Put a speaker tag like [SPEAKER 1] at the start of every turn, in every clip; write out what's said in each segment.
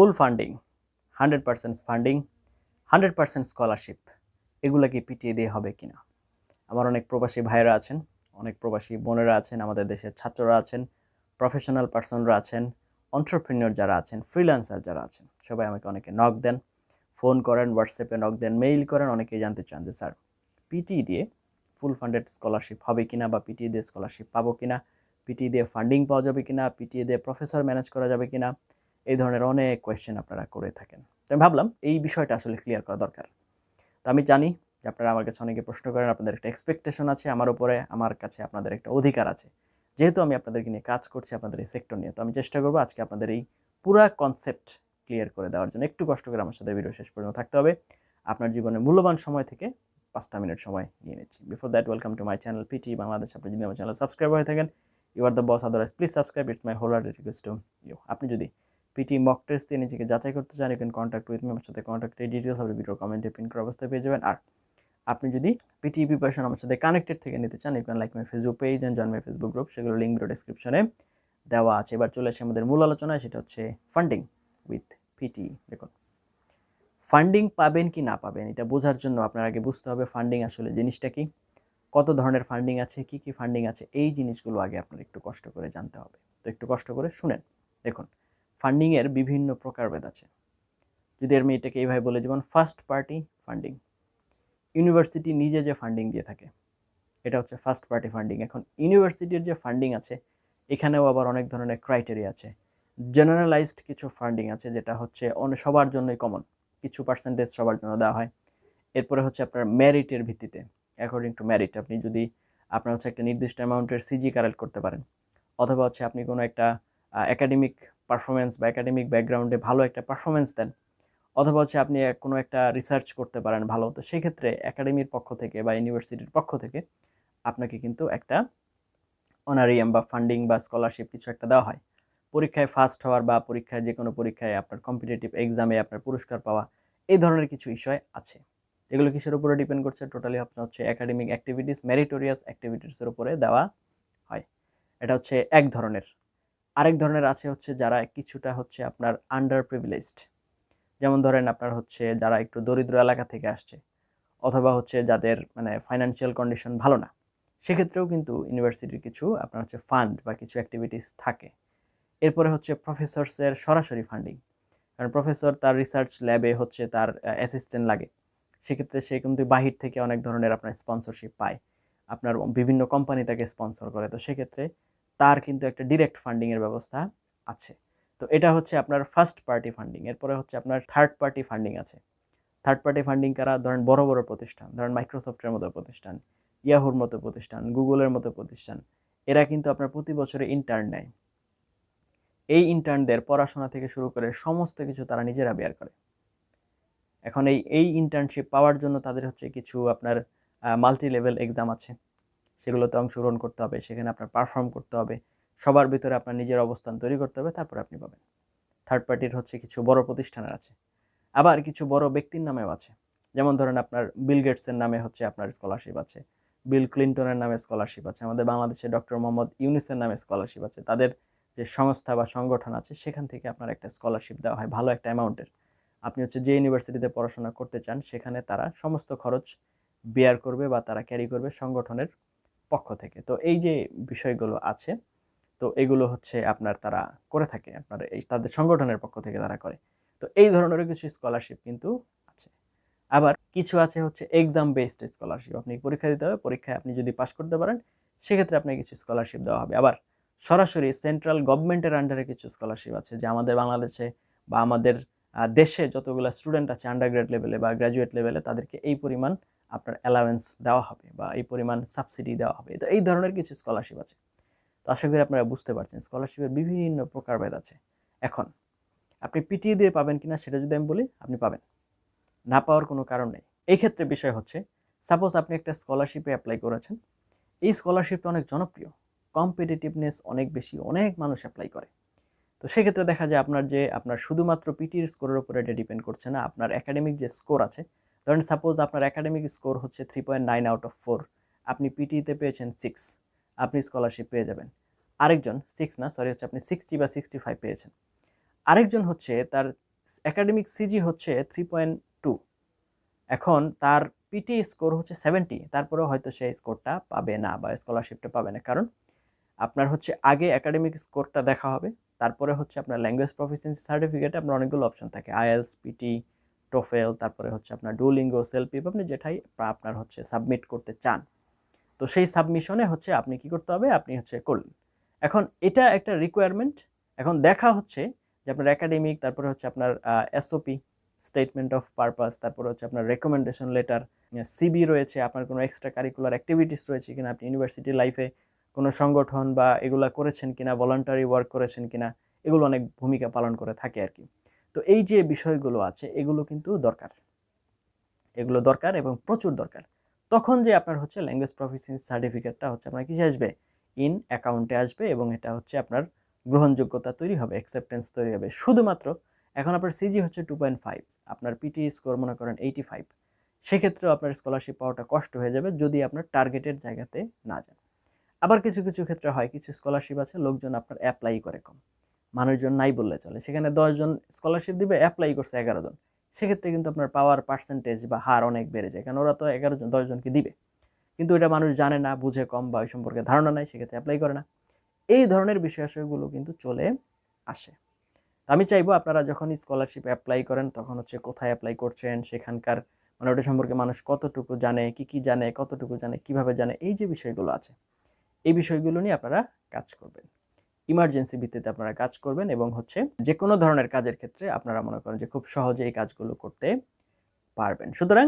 [SPEAKER 1] Full funding hundred percent funding hundred percent scholarship এগুলো কি পিটিয়ে দিয়ে হবে কিনা? আমার অনেক প্রবাসী ভাইয়েরা আছেন, অনেক প্রবাসী বোনেরা আছেন, আমাদের দেশের ছাত্ররা আছেন প্রফেশনাল পার্সনরা আছেন অন্টারপ্রিনিয়র যারা আছেন ফ্রিল্যান্সার যারা আছেন, সবাই আমাকে অনেকে নক দেন ফোন করেন হোয়াটসঅ্যাপে নক দেন মেইল করেন, অনেকেই জানতে চান যে, স্যার পিটি দিয়ে ফুল ফান্ডেড স্কলারশিপ হবে কিনা বা পিটি দিয়ে স্কলারশিপ পাবো কিনা? পিটি দিয়ে ফান্ডিং পাওয়া যাবে কি কিনা? পিটি দিয়ে প্রফেসর ম্যানেজ করা যাবে কিনা? এই ধরনের অনেক কোয়েশ্চেন আপনারা করে থাকেন। তো আমি ভাবলাম এই বিষয়টা আসলে ক্লিয়ার করা দরকার। তো আমি জানি যে আপনারা আমার কাছে অনেকে প্রশ্ন করেন, আপনাদের একটা এক্সপেকটেশন আছে, আমার উপরে আমার কাছে আপনাদের একটা অধিকার আছে। যেহেতু আমি আপনাদেরকে নিয়ে কাজ করছি আপনাদের এই সেক্টর নিয়ে, তো আমি চেষ্টা করব আজকে আপনাদের এই পুরা কনসেপ্ট ক্লিয়ার করে দেওয়ার জন্য। একটু কষ্ট করে আমার সাথে ভিডিও শেষ পর্যন্ত থাকতে হবে। আপনার জীবনের মূল্যবান সময় থেকে পাঁচটা মিনিট সময় নিয়ে নিচ্ছি। Before that welcome to my channel PT Bangladesh আপনি যদি আমার চ্যানেল সাবস্ক্রাইব হয়ে থাকেন you are the boss otherwise please subscribe it's my whole request to you আপনি যদি পিটি মক টেস্ট দিয়ে নিজেকে যাচাই করতে চান you can contact with me আমার সাথে কন্ট্যাক্ট ডিটেলস আপনি ভিডিও কমেন্টে পিন করা অবস্থায় পেয়ে যাবেন। আর আপনি যদি পিটি প্রিপারেশন আমার সাথে কানেক্টেড থেকে নিতে চান you can like my Facebook page and join my Facebook group সেগুলো লিঙ্ক ভিডিও ডিসক্রিপশনে দেওয়া আছে। এবার চলে আসে আমাদের মূল আলোচনায়, সেটা হচ্ছে ফান্ডিং উইথ পিটি দেখুন ফান্ডিং পাবেন কি না পাবেন, এটা বোঝার জন্য আপনার আগে বুঝতে হবে ফান্ডিং আসলে জিনিসটা কি, কত ধরনের ফান্ডিং আছে, কি কি ফান্ডিং আছে, এই জিনিসগুলো আগে আপনার একটু কষ্ট করে জানতে হবে। তো একটু কষ্ট করে শুনেন। দেখুন ফান্ডিংয়ের বিভিন্ন প্রকারভেদ আছে। যদি আমি এটাকে এইভাবে বলে, যেমন ফার্স্ট পার্টি ফান্ডিং ইউনিভার্সিটি নিজে যে ফান্ডিং দিয়ে থাকে, এটা হচ্ছে ফার্স্ট পার্টি ফান্ডিং এখন ইউনিভার্সিটির যে ফান্ডিং আছে, এখানেও আবার অনেক ধরনের ক্রাইটেরিয়া আছে। জেনারেলাইজড কিছু ফান্ডিং আছে, যেটা হচ্ছে সবার জন্যই কমন কিছু পার্সেন্টেজ সবার জন্য দেওয়া হয়। এরপরে হচ্ছে আপনার মেরিটের ভিত্তিতে অ্যাকর্ডিং টু মেরিট আপনি যদি আপনার হচ্ছে একটা নির্দিষ্ট অ্যামাউন্টের সিজি কারেক্ট করতে পারেন, অথবা হচ্ছে আপনি কোনো একটা একাডেমিক পারফরমেন্স বা একাডেমিক ব্যাকগ্রাউন্ডে ভালো একটা পারফরমেন্স দেন, অথবা হচ্ছে আপনি কোনো একটা রিসার্চ করতে পারেন ভালো। তো সেই ক্ষেত্রে একাডেমির পক্ষ থেকে বা ইউনিভার্সিটির পক্ষ থেকে আপনাকে কিন্তু একটা অনারিয়াম বা ফান্ডিং বা স্কলারশিপ কিছু একটা দেওয়া হয়। পরীক্ষায় ফার্স্ট হওয়ার বা পরীক্ষায় যে কোনো পরীক্ষায় আপনার কম্পিটিটিভ এক্সামে আপনার পুরস্কার পাওয়া, এই ধরনের কিছু বিষয় আছে। এগুলো কিসের উপরে ডিপেন্ড করছে? টোটালি আপনার হচ্ছে একাডেমিক অ্যাক্টিভিটিস মেরিটোরিয়াস অ্যাক্টিভিটিসের উপরে দেওয়া হয়। এটা হচ্ছে এক ধরনের আরেক ধরনের আছে হচ্ছে যারা কিছুটা হচ্ছে আপনার আন্ডার প্রিভিলেজড যেমন ধরেন আপনার হচ্ছে যারা একটু দরিদ্র এলাকা থেকে আসছে, অথবা হচ্ছে যাদের মানে ফাইন্যান্সিয়াল কন্ডিশন ভালো না। সেক্ষেত্রেও কিন্তু ইউনিভার্সিটির কিছু আপনার হচ্ছে ফান্ড বা কিছু অ্যাক্টিভিটিস থাকে। এরপরে হচ্ছে প্রফেসরসের সরাসরি ফান্ডিং কারণ প্রফেসর তার রিসার্চ ল্যাবে হচ্ছে তার অ্যাসিস্ট্যান্ট লাগে। সেক্ষেত্রে সে কিন্তু বাহির থেকে অনেক ধরনের আপনার স্পন্সরশিপ পায়। আপনার বিভিন্ন কোম্পানি তাকে স্পন্সর করে। তো সেক্ষেত্রে তার কিন্তু একটা ডিরেক্ট ফান্ডিংয়ের ব্যবস্থা আছে। তো এটা হচ্ছে আপনার ফার্স্ট পার্টি ফান্ডিং এরপরে হচ্ছে আপনার থার্ড পার্টি ফান্ডিং আছে। থার্ড পার্টি ফান্ডিং কারা? ধরেন বড় বড় প্রতিষ্ঠান, ধরেন মাইক্রোসফটের মতো প্রতিষ্ঠান ইয়াহুর মতো প্রতিষ্ঠান গুগলের মতো প্রতিষ্ঠান, এরা কিন্তু আপনার প্রতি বছরে ইন্টার্ন নেয়। এই ইন্টার্নদের পড়াশোনা থেকে শুরু করে সমস্ত কিছু তারা নিজেরা বেয়ার করে। এখন এই এই ইন্টার্নশিপ পাওয়ার জন্য তাদের হচ্ছে কিছু আপনার মাল্টি লেভেল এক্সাম আছে। সেগুলোতে অংশগ্রহণ করতে হবে, সেখানে আপনার পারফর্ম করতে হবে, সবার ভিতরে আপনার নিজের অবস্থান তৈরি করতে হবে, তারপর আপনি পাবেন। থার্ড পার্টির হচ্ছে কিছু বড় প্রতিষ্ঠানের আছে, আবার কিছু বড় ব্যক্তির নামেও আছে। যেমন ধরেন আপনার বিল গেটসের নামে হচ্ছে আপনার স্কলারশিপ আছে বিল ক্লিন্টনের নামে স্কলারশিপ আছে, আমাদের বাংলাদেশে ডক্টর মোহাম্মদ ইউনিসের নামে স্কলারশিপ আছে, তাদের যে সংস্থা বা সংগঠন আছে, সেখান থেকে আপনার একটা স্কলারশিপ দেওয়া হয়, ভালো একটা অ্যামাউন্টের আপনি হচ্ছে যে ইউনিভার্সিটিতে পড়াশোনা করতে চান, সেখানে তারা সমস্ত খরচ বেয়ার করবে বা তারা ক্যারি করবে সংগঠনের পক্ষ থেকে। তো এই যে বিষয়গুলো আছে, তো এগুলো হচ্ছে আপনার তারা করে থাকে, আপনার এই তাদের সংগঠনের পক্ষ থেকে তারা করে। তো এই ধরনের কিছু স্কলারশিপ কিন্তু আছে। আবার কিছু আছে হচ্ছে এক্সাম বেসড স্কলারশিপ আপনি পরীক্ষা দিতে হবে, পরীক্ষায় আপনি যদি পাশ করতে পারেন, সেক্ষেত্রে আপনাকে কিছু স্কলারশিপ দেওয়া হবে। আবার সরাসরি সেন্ট্রাল গভর্নমেন্টের আন্ডারে কিছু স্কলারশিপ আছে, যে আমাদের বাংলাদেশে বা আমাদের দেশে যতগুলো স্টুডেন্ট আছে আন্ডারগ্রেড লেভেলে বা গ্র্যাজুয়েট লেভেলে তাদেরকে এই পরিমাণ আপনার অ্যালাওয়েন্স দেওয়া হবে বা এই পরিমাণ সাবসিডি দেওয়া হবে। তো এই ধরনের কিছু স্কলারশিপ আছে। তো আশা করি আপনারা বুঝতে পারছেন স্কলারশিপের বিভিন্ন প্রকারভেদ আছে। এখন, আপনি পিটিয়ে দিয়ে পাবেন কিনা সেটা যদি আমি বলি, আপনি পাবেন। না পাওয়ার কোনো কারণ নেই। এই ক্ষেত্রে বিষয় হচ্ছে সাপোজ আপনি একটা স্কলারশিপে অ্যাপ্লাই করেছেন, এই স্কলারশিপটা অনেক জনপ্রিয়। কম্পিটিটিভনেস অনেক বেশি, অনেক মানুষ অ্যাপ্লাই করে। তো সেক্ষেত্রে দেখা যায় আপনার যে, আপনার শুধুমাত্র পিটির স্কোরের উপরে এটা ডিপেন্ড করছে না। আপনার একাডেমিক যে স্কোর আছে, ধরেন সাপোজ আপনার একাডেমিক স্কোর হচ্ছে three point nine out of four আপনি পিটিতে পেয়েছেন সিক্স আপনি স্কলারশিপ পেয়ে যাবেন। আরেকজন সিক্স না সরি হচ্ছে আপনি সিক্সটি বা সিক্সটি ফাইভ পেয়েছেন। আরেকজন হচ্ছে তার একাডেমিক সিজি হচ্ছে থ্রি পয়েন্ট টু এখন তার পিটি স্কোর হচ্ছে সেভেন্টি তারপরেও হয়তো সে স্কোরটা পাবে না বা স্কলারশিপটা পাবে না। কারণ আপনার হচ্ছে আগে একাডেমিক স্কোরটা দেখা হবে তারপরে হচ্ছে আপনার ল্যাঙ্গুয়েজ প্রফিসিয়েন্সি সার্টিফিকেটে আপনার অনেকগুলো অপশন থাকে। আইএলস পিটি টোফেল তারপরে হচ্ছে আপনার ডুলিঙ্গো সেলফি আপনি যেটাই আপনার হচ্ছে সাবমিট করতে চান। তো সেই সাবমিশনে হচ্ছে আপনি কি করতে হবে? আপনি হচ্ছে করলেন। এখন এটা একটা রিকোয়ারমেন্ট এখন দেখা হচ্ছে যে আপনার একাডেমিক তারপরে হচ্ছে আপনার এসওপি স্টেটমেন্ট অফ পারপাস তারপরে হচ্ছে আপনার রেকমেন্ডেশন লেটার সিবি রয়েছে, আপনার কোনো এক্সট্রা কারিকুলার অ্যাক্টিভিটিস রয়েছে কিনা, আপনি ইউনিভার্সিটি লাইফে কোনো সংগঠন বা এগুলা করেছেন কিনা ভলান্টারি ওয়ার্ক করেছেন কিনা, এগুলো অনেক ভূমিকা পালন করে থাকে আর কি। তো এই যে বিষয়গুলো আছে, এগুলো কিন্তু দরকার। এগুলো দরকার এবং প্রচুর দরকার। তখন যে আপনার হচ্ছে ল্যাঙ্গুয়েজ প্রফিসিয়েন্সি সার্টিফিকেটটা হচ্ছে আপনার কিসে আসবে? ইন অ্যাকাউন্টে আসবে এবং এটা হচ্ছে আপনার গ্রহণযোগ্যতা তৈরি হবে অ্যাকসেপ্টেন্স তৈরি হবে। শুধুমাত্র এখন আপনার সিজি হচ্ছে টু পয়েন্ট ফাইভ আপনার পিটি স্কোর মনে করেন এইটি ফাইভ সেক্ষেত্রেও আপনার স্কলারশিপ পাওয়াটা কষ্ট হয়ে যাবে যদি আপনার টার্গেটের জায়গাতে না যান। আবার কিছু কিছু ক্ষেত্রে হয়, কিছু স্কলারশিপ আছে, লোকজন আপনার অ্যাপ্লাই করে কম। মানুষজন নাই বললে চলে। সেখানে দশজন স্কলারশিপ দিবে অ্যাপ্লাই করছে এগারো জন। সেক্ষেত্রে কিন্তু আপনার পাওয়ার পার্সেন্টেজ বা হার অনেক বেড়ে যায়। কারণ ওরা তো এগারো জন দশজনকে দিবে। কিন্তু এটা মানুষ জানে না, বুঝে কম বা ওই সম্পর্কে ধারণা নাই, সেক্ষেত্রে অ্যাপ্লাই করে না। এই ধরনের বিষয়াশয়গুলো কিন্তু চলে আসে। আমি চাইব আপনারা যখন স্কলারশিপ অ্যাপ্লাই করেন, তখন হচ্ছে কোথায় অ্যাপ্লাই করছেন, সেখানকার মানে ওটা সম্পর্কে মানুষ কতটুকু জানে, কি কি জানে, কতটুকু জানে, কীভাবে জানে, এই যে বিষয়গুলো আছে। এই বিষয়গুলো নিয়ে আপনারা কাজ করবেন। ইমার্জেন্সি ভিত্তিতে আপনারা কাজ করবেন এবং হচ্ছে যে কোনো ধরনের কাজের ক্ষেত্রে আপনারা মনে করেন যে খুব সহজে এই কাজগুলো করতে পারবেন। সুতরাং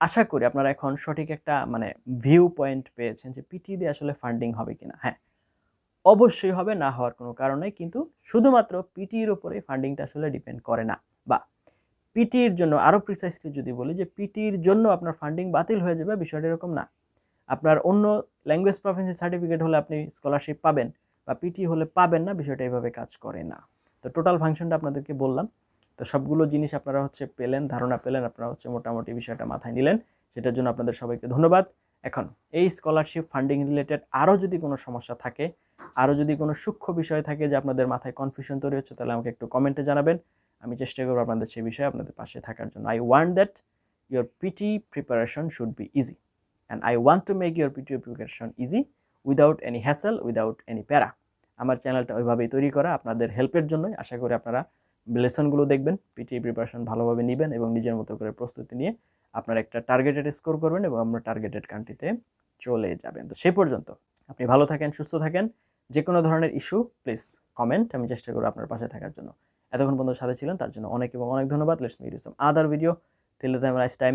[SPEAKER 1] আশা করি আপনারা এখন সঠিক একটা মানে ভিউ পয়েন্ট পেয়েছেন যে পিটি দিয়ে আসলে ফান্ডিং হবে কিনা। হ্যাঁ অবশ্যই হবে, না হওয়ার কোনো কারণ কিন্তু শুধুমাত্র পিটির উপরে ফান্ডিংটা আসলে ডিপেন্ড করে না। বা পিটির জন্য আরও প্রিসাইসলি যদি বলি যে পিটির জন্য আপনার ফান্ডিং বাতিল হয়ে যাবে, বিষয়টা এরকম না। আপনার অন্য ল্যাঙ্গুয়েজ প্রফেন্সি সার্টিফিকেট হলে আপনি স্কলারশিপ পাবেন বা পিটি হলে পাবেন না, বিষয়টা এইভাবে কাজ করে না। তো টোটাল ফাংশনটা আপনাদেরকে বললাম। তো সবগুলো জিনিস আপনারা হচ্ছে পেলেন, ধারণা পেলেন, আপনারা হচ্ছে মোটামুটি বিষয়টা মাথায় নিলেন। সেটার জন্য আপনাদের সবাইকে ধন্যবাদ। এখন, এই স্কলারশিপ ফান্ডিং রিলেটেড আরও যদি কোনো সমস্যা থাকে, আরও যদি কোনো সূক্ষ্ম বিষয় থাকে যে আপনাদের মাথায় কনফিউশন তৈরি হচ্ছে, তাহলে আমাকে একটু কমেন্টে জানাবেন। আমি চেষ্টা করব আপনাদের সেই বিষয়ে আপনাদের পাশে থাকার জন্য। I want that your PT preparation should be easy and I want to make your PT preparation easy without any hassle without any প্যারা আমার চ্যানেলটা ওইভাবেই তৈরি করা আপনাদের হেল্পের জন্যই। আশা করি আপনারা লেসনগুলো দেখবেন পিটি প্রিপারেশন ভালোভাবে নেবেন এবং নিজের মতো করে প্রস্তুতি নিয়ে আপনার একটা টার্গেটেড স্কোর করবেন এবং আমরা টার্গেটেড কান্ট্রিতে চলে যাবেন। তো সেই পর্যন্ত। আপনি ভালো থাকেন, সুস্থ থাকেন যে কোনো ধরনের ইস্যু প্লিজ কমেন্ট আমি চেষ্টা করব আপনার পাশে থাকার জন্য। এতক্ষণ পর্যন্ত সাথে ছিলেন, তার জন্য অনেক এবং অনেক ধন্যবাদ। Let's meet other video till time rise time